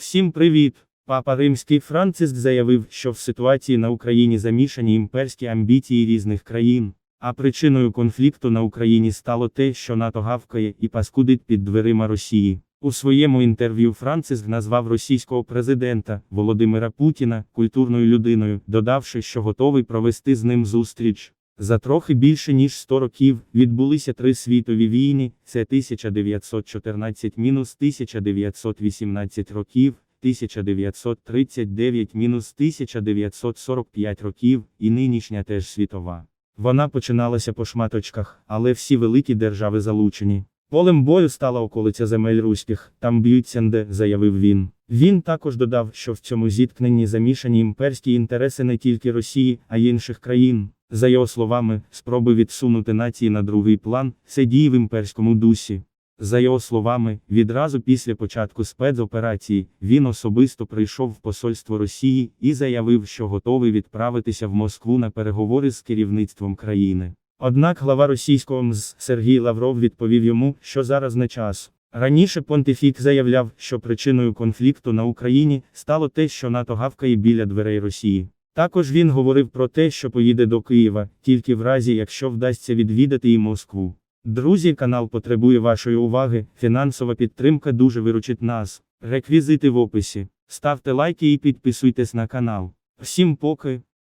Всім привіт! Папа Римський Франциск заявив, що в ситуації на Україні замішані імперські амбіції різних країн. А причиною конфлікту на Україні стало те, що НАТО гавкає і паскудить під дверима Росії. У своєму інтерв'ю Франциск назвав російського президента Володимира Путіна культурною людиною, додавши, що готовий провести з ним зустріч. За трохи більше ніж 100 років відбулися три світові війни: це 1914-1918 років, 1939-1945 років, і нинішня теж світова. Вона починалася по шматочках, але всі великі держави залучені. Полем бою стала околиця земель руських, там б'ються де, заявив він. Він також додав, що в цьому зіткненні замішані імперські інтереси не тільки Росії, а й інших країн. За його словами, спроби відсунути нації на другий план це дії в імперському дусі. За його словами, відразу після початку спецоперації він особисто прийшов в посольство Росії і заявив, що готовий відправитися в Москву на переговори з керівництвом країни. Однак глава російського МЗ Сергій Лавров відповів йому, що зараз не час. Раніше Понтифік заявляв, що причиною конфлікту на Україні стало те, що НАТО гавкає біля дверей Росії. Також він говорив про те, що поїде до Києва, тільки в разі, якщо вдасться відвідати і Москву. Друзі, канал потребує вашої уваги, фінансова підтримка дуже виручить нас. Реквізити в описі. Ставте лайки і підписуйтесь на канал. Всім поки.